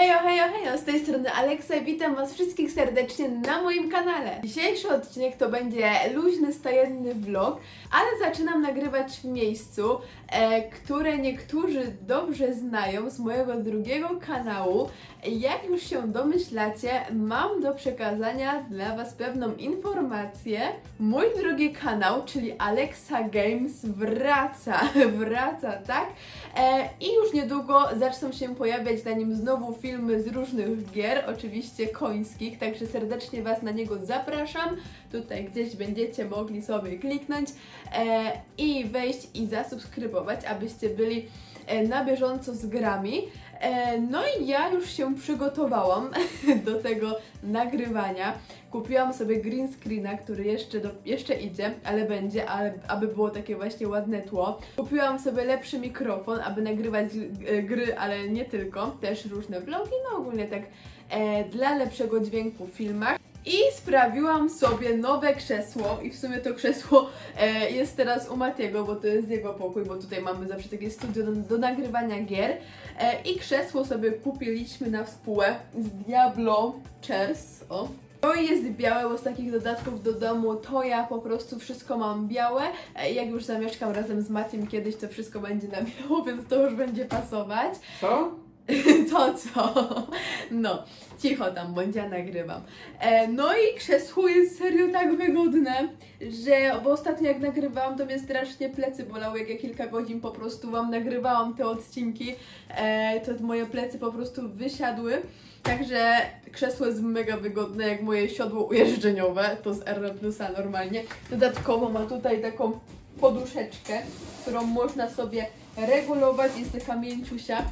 Hejo, hejo, hejo, z tej strony Aleksa witam Was wszystkich serdecznie na moim kanale. Dzisiejszy odcinek to będzie luźny, stajenny vlog, ale zaczynam nagrywać w miejscu, e, które niektórzy dobrze znają z mojego drugiego kanału. Jak już się domyślacie, mam do przekazania dla Was pewną informację. Mój drugi kanał, czyli Alexa Games wraca, wraca, tak? E, I już niedługo zaczną się pojawiać na nim znowu filmy z różnych gier, oczywiście końskich, także serdecznie Was na niego zapraszam. Tutaj gdzieś będziecie mogli sobie kliknąć e, i wejść i zasubskrybować, abyście byli e, na bieżąco z grami. E, no i ja już się przygotowałam do tego nagrywania. Kupiłam sobie green screena, który jeszcze, do, jeszcze idzie, ale będzie, ale, aby było takie właśnie ładne tło. Kupiłam sobie lepszy mikrofon, aby nagrywać e, gry, ale nie tylko, też różne vlogi, no ogólnie tak e, dla lepszego dźwięku w filmach. I sprawiłam sobie nowe krzesło i w sumie to krzesło e, jest teraz u Matiego, bo to jest jego pokój, bo tutaj mamy zawsze takie studio do, do nagrywania gier. E, I krzesło sobie kupiliśmy na współę z Diablo Chairs. O. To jest białe, bo z takich dodatków do domu to ja po prostu wszystko mam białe. E, Jak już zamieszkam razem z Maciem kiedyś, to wszystko będzie na biało, więc to już będzie pasować. Co? To co? No, cicho tam, bądź ja nagrywam. E, no i krzesło jest serio tak wygodne, że bo ostatnio jak nagrywałam, to mnie strasznie plecy bolały, jak ja kilka godzin po prostu wam nagrywałam te odcinki, e, to moje plecy po prostu wysiadły. Także krzesło jest mega wygodne, jak moje siodło ujeżdżeniowe, to z R Plusa normalnie. Dodatkowo ma tutaj taką poduszeczkę, którą można sobie regulować, jest taka mięciusia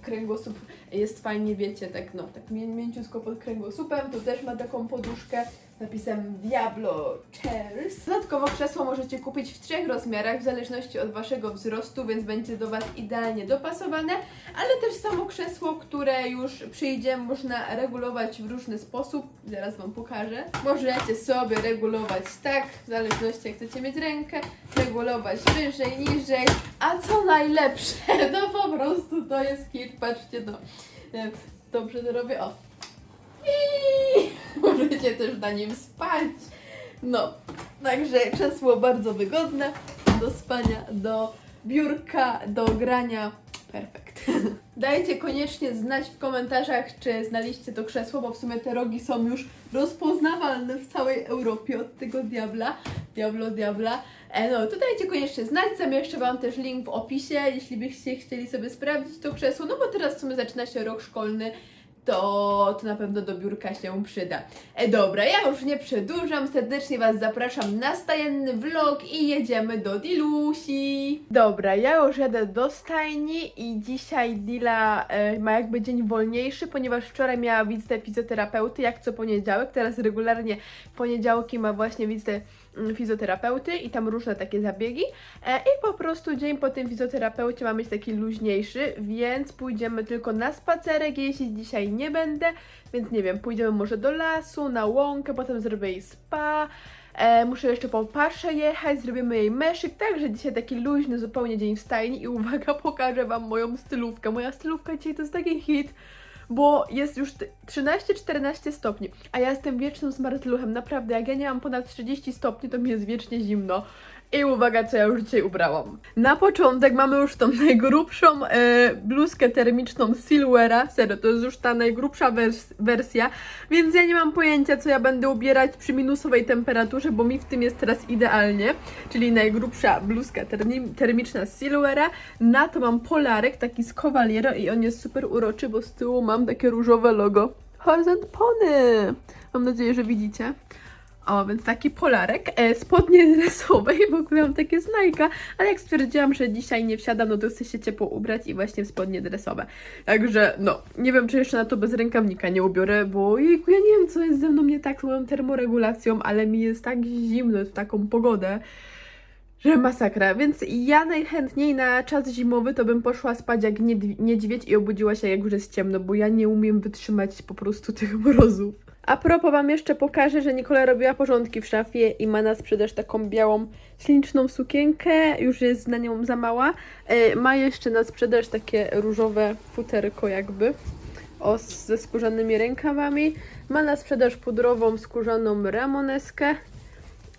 creme gosto jest fajnie, wiecie, tak no, tak mię- mięciutko pod kręgosłupem, to też ma taką poduszkę napisem Diablo Chairs. Dodatkowo krzesło możecie kupić w trzech rozmiarach, w zależności od Waszego wzrostu, więc będzie do Was idealnie dopasowane, ale też samo krzesło, które już przyjdzie, można regulować w różny sposób, zaraz Wam pokażę. Możecie sobie regulować tak, w zależności jak chcecie mieć rękę, regulować wyżej, niżej, a co najlepsze, no po prostu to jest hit, patrzcie no, dobrze to robię, o. Możecie też na nim spać. No, także krzesło bardzo wygodne do spania, do biurka, do grania. Perfekt. Dajcie koniecznie znać w komentarzach, czy znaliście to krzesło, bo w sumie te rogi są już rozpoznawalne w całej Europie od tego diabla. Diablo, diabla. E, no, to dajcie koniecznie znać. Zamieszczę Wam też link w opisie, jeśli byście chcieli sobie sprawdzić to krzesło. No bo teraz w sumie zaczyna się rok szkolny, to, to na pewno do biurka się przyda. E, dobra, ja już nie przedłużam, serdecznie Was zapraszam na stajenny vlog i jedziemy do Dilusi. Dobra, ja już jadę do stajni i dzisiaj Dila e, ma jakby dzień wolniejszy, ponieważ wczoraj miała wizytę fizjoterapeuty, jak co poniedziałek, teraz regularnie poniedziałki ma właśnie wizytę fizjoterapeuty i tam różne takie zabiegi. E, i po prostu dzień po tym fizjoterapeucie ma być taki luźniejszy, więc pójdziemy tylko na spacerek, jeśli dzisiaj nie będę, więc nie wiem, pójdziemy może do lasu, na łąkę, potem zrobię jej spa, e, muszę jeszcze po paszę jechać, zrobimy jej meszyk, także dzisiaj taki luźny zupełnie dzień w stajni i uwaga, pokażę Wam moją stylówkę, moja stylówka dzisiaj to jest taki hit, bo jest już t- 13-14 stopni, a ja jestem wiecznym zmarzluchem, naprawdę, jak ja nie mam ponad 30 stopni, to mi jest wiecznie zimno. I uwaga, co ja już dzisiaj ubrałam. Na początek mamy już tą najgrubszą e, bluzkę termiczną Silvera. Serio, to jest już ta najgrubsza wers- wersja, więc ja nie mam pojęcia, co ja będę ubierać przy minusowej temperaturze, bo mi w tym jest teraz idealnie. Czyli najgrubsza bluzka termi- termiczna z Silvera. Na to mam polarek, taki z Cavaliero i on jest super uroczy, bo z tyłu mam takie różowe logo. Horizon Pony! Mam nadzieję, że widzicie. O, więc taki polarek, e, spodnie dresowe i w ogóle mam takie znajka, ale jak stwierdziłam, że dzisiaj nie wsiadam, no to chcę się ciepło ubrać i właśnie w spodnie dresowe. Także no, nie wiem, czy jeszcze na to bez rękawnika nie ubiorę, bo jejku, ja nie wiem, co jest ze mną nie tak z moją termoregulacją, ale mi jest tak zimno w taką pogodę, że masakra, więc ja najchętniej na czas zimowy to bym poszła spać jak niedź- niedźwiedź i obudziła się jak już jest ciemno, bo ja nie umiem wytrzymać po prostu tych mrozów. A propos Wam jeszcze pokażę, że Nikola robiła porządki w szafie i ma na sprzedaż taką białą, śliczną sukienkę, już jest na nią za mała. E, ma jeszcze na sprzedaż takie różowe futerko jakby. os ze skórzanymi rękawami. Ma na sprzedaż pudrową skórzaną ramoneskę.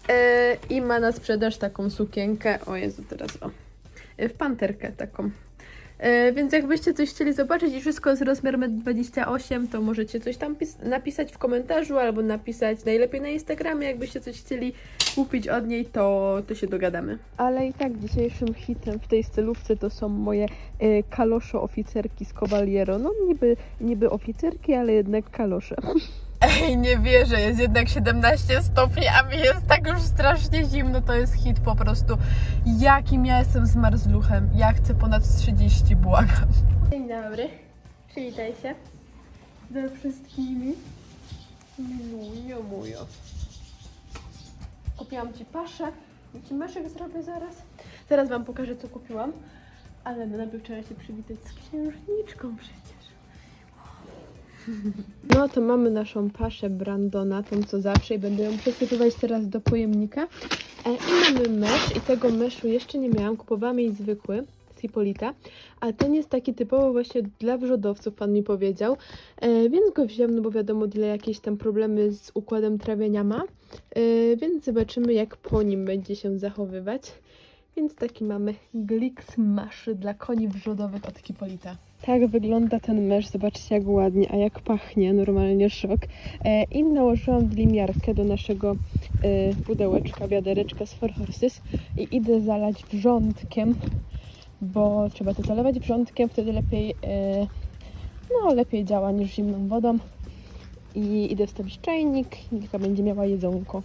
E, I ma na sprzedaż taką sukienkę. O Jezu, teraz o. E, w panterkę taką. E, więc jakbyście coś chcieli zobaczyć i wszystko jest rozmiar 1,28 m, to możecie coś tam pis- napisać w komentarzu albo napisać najlepiej na Instagramie. Jakbyście coś chcieli kupić od niej, to, to się dogadamy. Ale i tak dzisiejszym hitem w tej stylówce to są moje kalosze oficerki z Cavaliero. No niby, niby oficerki, ale jednak kalosze. Ej, nie wierzę, jest jednak 17 stopni, a mi jest tak już strasznie zimno, to jest hit po prostu. Jakim ja jestem zmarzluchem, ja chcę ponad 30, błagam. Dzień dobry, przywitaj się ze wszystkimi. Milujo, mujo. Kupiłam Ci paszę, Ci myszek zrobię zaraz. Zaraz Wam pokażę, co kupiłam. Ale najpierw trzeba się przywitać z księżniczką przecież. No to mamy naszą paszę Brandona, tą co zawsze i będę ją przesypywać teraz do pojemnika. E, I mamy mysz i tego myszu jeszcze nie miałam, kupowałam jej zwykły z Hipolita, a ten jest taki typowo właśnie dla wrzodowców, pan mi powiedział, e, więc go wziąłem, no bo wiadomo, ile jakieś tam problemy z układem trawienia ma, e, więc zobaczymy jak po nim będzie się zachowywać. Więc taki mamy Glix Maszy dla koni wrzodowych od Hipolita. Tak wygląda ten mesz, zobaczcie jak ładnie, a jak pachnie, normalnie szok. E, I nałożyłam limiarkę do naszego e, pudełeczka, wiadereczka z Four Horses i idę zalać wrzątkiem, bo trzeba to zalewać wrzątkiem, wtedy lepiej, e, no lepiej działa niż zimną wodą. I idę wstawić czajnik, Milka będzie miała jedzonko.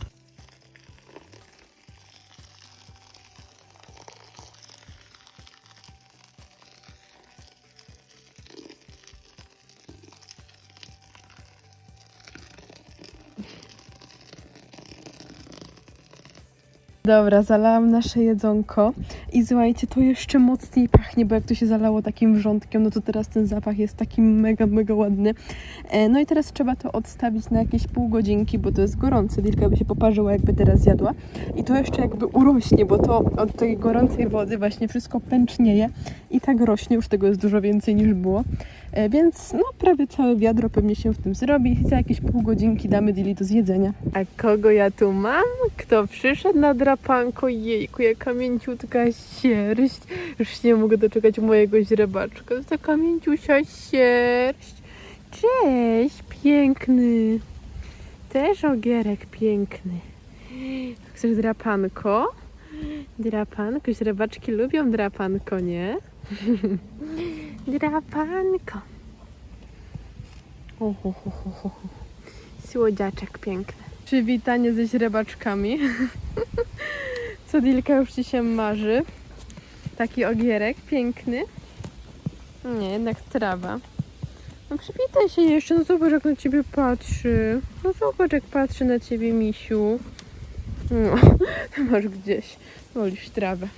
Dobra, zalałam nasze jedzonko i słuchajcie, to jeszcze mocniej pachnie, bo jak to się zalało takim wrzątkiem, no to teraz ten zapach jest taki mega, mega ładny. E, No i teraz trzeba to odstawić na jakieś pół godzinki, bo to jest gorące, Dilka by się poparzyła jakby teraz jadła. I to jeszcze jakby urośnie, bo to od tej gorącej wody właśnie wszystko pęcznieje i tak rośnie, już tego jest dużo więcej niż było. E, Więc no prawie całe wiadro pewnie się w tym zrobi. Za jakieś pół godzinki damy Dili do zjedzenia. A kogo ja tu mam? Kto przyszedł na drapanko? Jejku, jaka mięciutka sierść. Już nie mogę doczekać mojego źrebaczka. Taka mięciusia sierść. Cześć, piękny. Też ogierek piękny. Chcesz drapanko? Drapanko, źrebaczki lubią drapanko, nie? Drapanko. Ohohoho. Słodziaczek piękny. Przywitanie ze źrebaczkami. Co Dilka już ci się marzy. Taki ogierek piękny. Nie, jednak trawa. No przywitaj się jeszcze, no zobacz jak na ciebie patrzy. No zobacz jak patrzy na ciebie misiu. No, masz gdzieś. Wolisz trawę.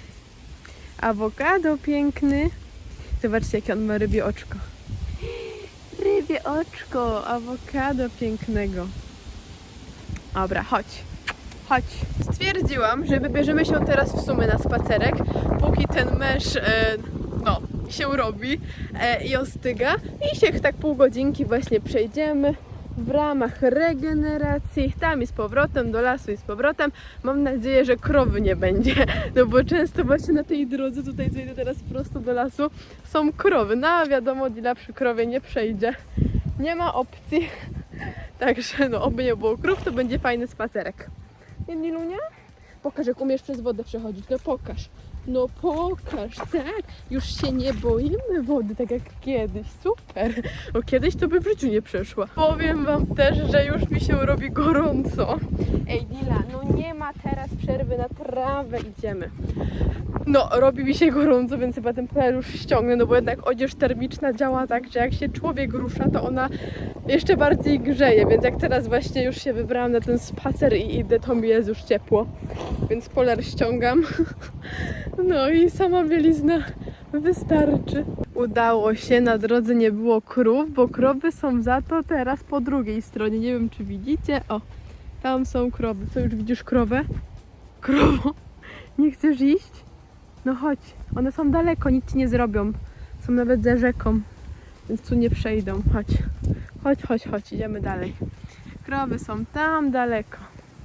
Awokado piękny. Zobaczcie, jakie on ma rybie oczko. Rybie oczko, awokado pięknego. Dobra, chodź. Chodź. Stwierdziłam, że wybierzemy się teraz w sumie na spacerek, póki ten mesz, e, no, się robi e, i ostyga. I się tak pół godzinki właśnie przejdziemy w ramach regeneracji, tam i z powrotem, do lasu i z powrotem. Mam nadzieję, że krowy nie będzie, no bo często właśnie na tej drodze, tutaj co idę teraz prosto do lasu, są krowy. No a wiadomo, Dila przy krowie nie przejdzie. Nie ma opcji. Także no, oby nie było krów, to będzie fajny spacerek. Nie, Dilunia? Pokaż, jak umiesz przez wodę przechodzić. No pokaż. No pokaż, tak. Już się nie boimy wody, tak jak kiedyś. Super. Bo kiedyś to by w życiu nie przeszła. Powiem wam też, że już mi się robi gorąco. Ej, Dila, no nie ma teraz przerwy na trawę. Idziemy. No, robi mi się gorąco, więc chyba ten pelusz ściągnę, no bo jednak odzież termiczna działa tak, że jak się człowiek rusza, to ona jeszcze bardziej grzeje, więc jak teraz właśnie już się wybrałam na ten spacer i idę, to mi jest już ciepło, więc polar ściągam. No i sama bielizna wystarczy. Udało się, na drodze nie było krów, bo krowy są za to teraz po drugiej stronie. Nie wiem, czy widzicie. O, tam są krowy. Co, już widzisz krowę? Krowo, nie chcesz iść? No chodź, one są daleko, nic ci nie zrobią. Są nawet za rzeką. więc tu nie przejdą. Chodź, chodź, chodź, chodź, idziemy dalej. Krowy są tam daleko.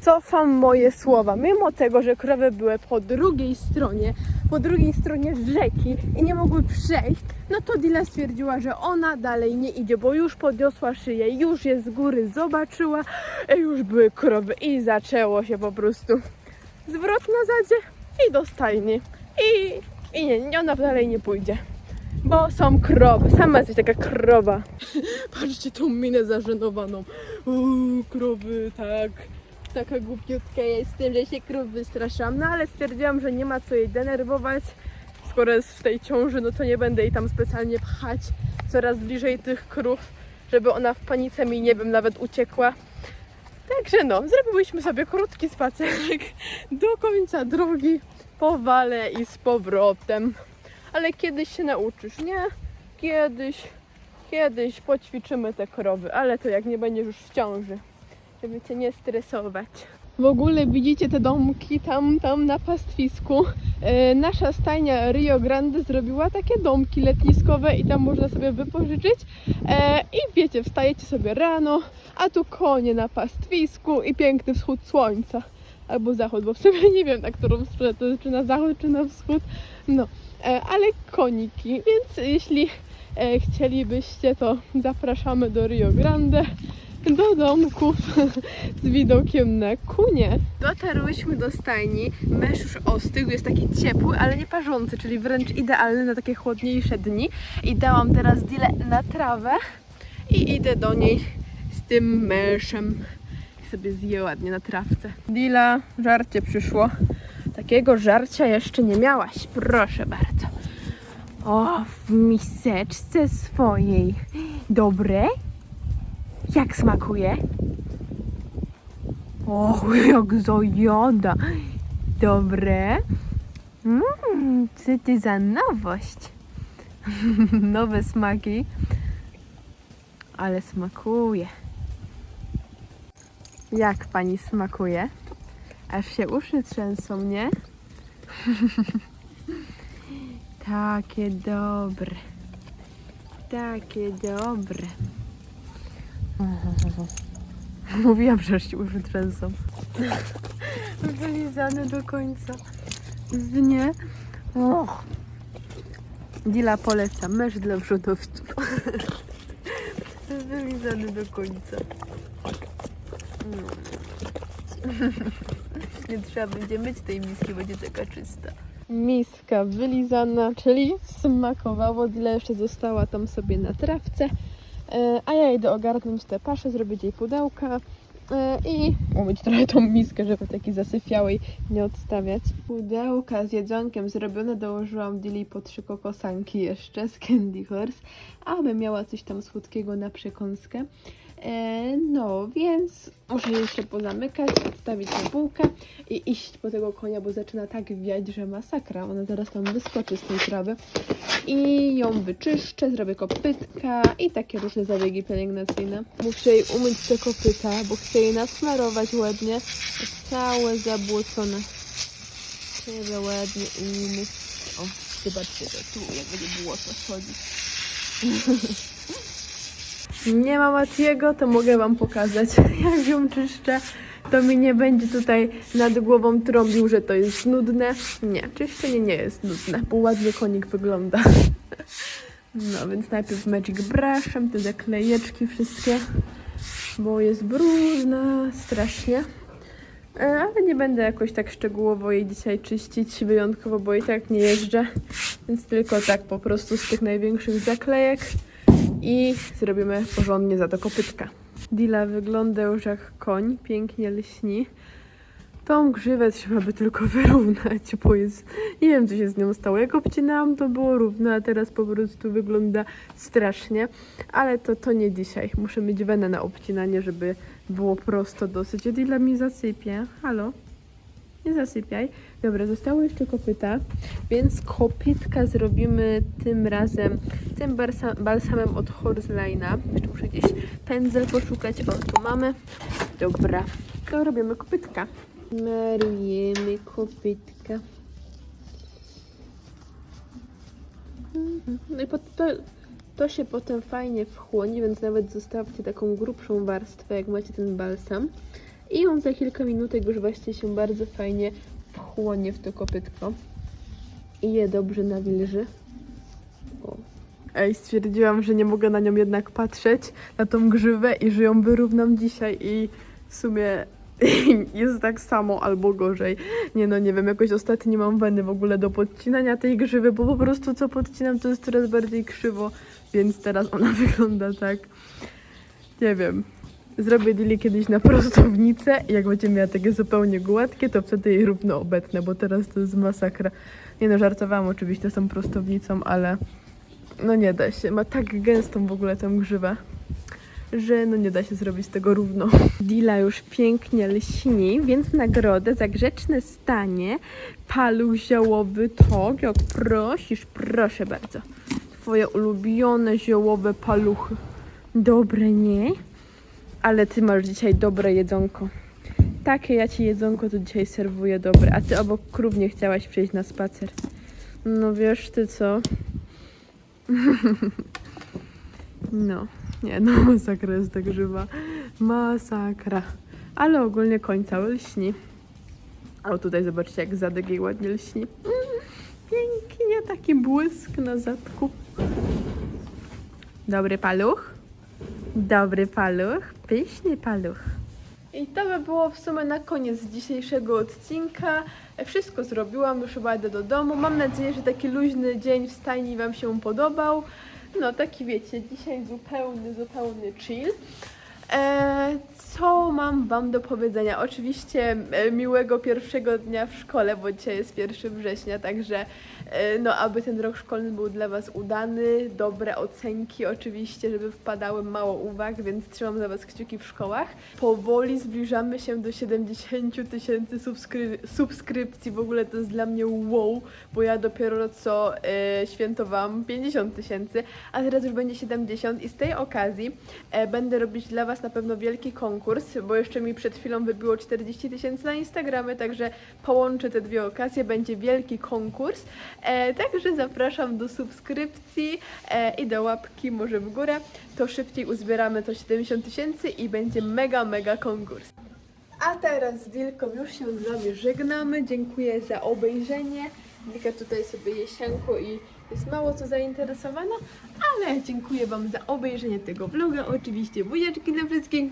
Cofam moje słowa. Mimo tego, że krowy były po drugiej stronie, po drugiej stronie rzeki i nie mogły przejść, no to Dila stwierdziła, że ona dalej nie idzie, bo już podniosła szyję, już je z góry zobaczyła, już były krowy i zaczęło się po prostu zwrot na zadzie i do stajni. I, i nie, nie, ona dalej nie pójdzie. Bo są krowy. Sama jesteś taka krowa. Patrzcie tą minę zażenowaną. Uuu, krowy, tak. Taka głupiutka jestem, że się krów wystraszam. No ale stwierdziłam, że nie ma co jej denerwować. Skoro jest w tej ciąży, no to nie będę jej tam specjalnie pchać coraz bliżej tych krów, żeby ona w panice mi, nie wiem, nawet uciekła. Także no, zrobiłyśmy sobie krótki spacerek do końca drogi po wale i z powrotem. Ale kiedyś się nauczysz, nie? Kiedyś, kiedyś poćwiczymy te krowy, ale to jak nie będziesz już w ciąży, żeby cię nie stresować. W ogóle widzicie te domki tam, tam na pastwisku. E, nasza stajnia Rio Grande zrobiła takie domki letniskowe i tam można sobie wypożyczyć. E, I wiecie, wstajecie sobie rano, a tu konie na pastwisku i piękny wschód słońca. Albo zachód, bo w sumie nie wiem na którą stronę to jest, czy na zachód, czy na wschód. No, e, ale koniki, więc jeśli chcielibyście, to zapraszamy do Rio Grande, do domków z widokiem na kunie. Dotarłyśmy do stajni, mesz już ostygł, jest taki ciepły, ale nie parzący, czyli wręcz idealny na takie chłodniejsze dni. I dałam teraz dile na trawę i idę do niej z tym meszem. I sobie zje ładnie na trawce. Dila, żarcie przyszło. Takiego żarcia jeszcze nie miałaś, proszę bardzo. O, w miseczce swojej. Dobre? Jak smakuje? O, jak zajada. Dobre? Mmm, co ty za nowość? Nowe smaki. Ale smakuje. Jak pani smakuje? Aż się uszy trzęsą, nie? Takie dobre. Takie dobre. Mówiłam, że aż się uszy trzęsą. Wylizane do końca. Nie? Och. Dila poleca. Mysz dla wrzodowców. Wylizany do końca. Nie trzeba będzie myć tej miski, będzie taka czysta. Miska wylizana, czyli smakowało. Dila jeszcze została tam sobie na trawce. E, A ja idę ogarnąć te pasze, zrobić jej pudełka e, i umyć trochę tą miskę, żeby takiej zasyfiałej nie odstawiać. Pudełka z jedzonkiem zrobione dołożyłam Dili po trzy kokosanki jeszcze z Candy Horse, aby miała coś tam słodkiego na przekąskę. E, No, więc muszę jeszcze pozamykać, odstawić na półkę i iść po tego konia, bo zaczyna tak wiać, że masakra. Ona zaraz tam wyskoczy z tej trawy. I ją wyczyszczę, zrobię kopytka i takie różne zabiegi pielęgnacyjne. Muszę jej umyć te kopyta, bo chcę jej nasmarować ładnie. Całe zabłocone. Trzeba ładnie umyć. O, zobaczcie to tu, jak będzie błoto schodzić. nie ma Matiego, to mogę Wam pokazać, jak ją czyszczę. To mi nie będzie tutaj nad głową trąbił, że to jest nudne. Nie, czyszczenie nie jest nudne, bo ładnie konik wygląda. No więc najpierw Magic Brushem, te zaklejeczki wszystkie, bo jest brudna strasznie. E, Ale nie będę jakoś tak szczegółowo jej dzisiaj czyścić, wyjątkowo, bo i tak nie jeżdżę. Więc tylko tak po prostu z tych największych zaklejek i zrobimy porządnie za to kopytka. Dila wygląda już jak koń, pięknie lśni. Tą grzywę trzeba by tylko wyrównać, bo jest... Nie wiem, co się z nią stało. Jak obcinałam, to było równo, a teraz po prostu wygląda strasznie. Ale to, to nie dzisiaj. Muszę mieć wenę na obcinanie, żeby było prosto dosyć. Dila mi zasypie. Halo? Nie zasypiaj. Dobra, zostało jeszcze kopyta, więc kopytka zrobimy tym razem tym balsa- balsamem od Horseleina. Jeszcze muszę gdzieś pędzel poszukać. O, tu mamy. Dobra, to robimy kopytka. Marujemy kopytka. No i pod to To się potem fajnie wchłonie, więc nawet zostawcie taką grubszą warstwę, jak macie ten balsam. I on za kilka minutek już właśnie się bardzo fajnie wchłonie w to kopytko. I je dobrze nawilży. O. Ej, stwierdziłam, że nie mogę na nią jednak patrzeć, na tą grzywę i że ją wyrównam dzisiaj i w sumie jest tak samo albo gorzej. Nie no, nie wiem, jakoś ostatnio nie mam weny w ogóle do podcinania tej grzywy, bo po prostu co podcinam to jest coraz bardziej krzywo, więc teraz ona wygląda tak. Nie wiem. Zrobię Dili kiedyś na prostownicę i jak będzie miała takie zupełnie gładkie, to wtedy jej równo obetnę, bo teraz to jest masakra. Nie no, żartowałam oczywiście z tą prostownicą, ale no nie da się. Ma tak gęstą w ogóle tę grzywę, że no nie da się zrobić tego równo. Dila już pięknie lśni, więc w nagrodę za grzeczne stanie paluch ziołowy Togiok. Prosisz, proszę bardzo. Twoje ulubione ziołowe paluchy. Dobre, nie? Ale ty masz dzisiaj dobre jedzonko. Takie ja ci jedzonko tu dzisiaj serwuję dobre. A ty obok krów nie chciałaś przyjść na spacer. No wiesz ty co? No, nie no, masakra jest tak żywa. Masakra. Ale ogólnie koń cały lśni. O, tutaj zobaczcie, jak zadek jej ładnie lśni. Pięknie, taki błysk na zadku. Dobry paluch. Dobry paluch. Pyszny paluch. I to by było w sumie na koniec dzisiejszego odcinka. Wszystko zrobiłam, już chyba do domu. Mam nadzieję, że taki luźny dzień w stajni Wam się podobał. No, taki wiecie, dzisiaj zupełny, zupełny chill. E, co mam Wam do powiedzenia? Oczywiście e, miłego pierwszego dnia w szkole, bo dzisiaj jest 1 września, także e, no, aby ten rok szkolny był dla Was udany, dobre ocenki oczywiście, żeby wpadały mało uwag, więc trzymam za Was kciuki w szkołach. Powoli zbliżamy się do 70 tysięcy subskry- subskrypcji, w ogóle to jest dla mnie wow, bo ja dopiero co e, świętowałam 50 tysięcy, a teraz już będzie 70 i z tej okazji e, będę robić dla Was na pewno wielki konkurs, bo jeszcze mi przed chwilą wybiło 40 tysięcy na Instagramie, także połączę te dwie okazje, będzie wielki konkurs. E, także zapraszam do subskrypcji e, i do łapki może w górę. To szybciej uzbieramy to 70 tysięcy i będzie mega, mega konkurs. A teraz z Dilką już się z Wami żegnamy. Dziękuję za obejrzenie. Dilka tutaj sobie je sianko i jest mało co zainteresowana, ale dziękuję Wam za obejrzenie tego vloga. Oczywiście buziaczki dla wszystkich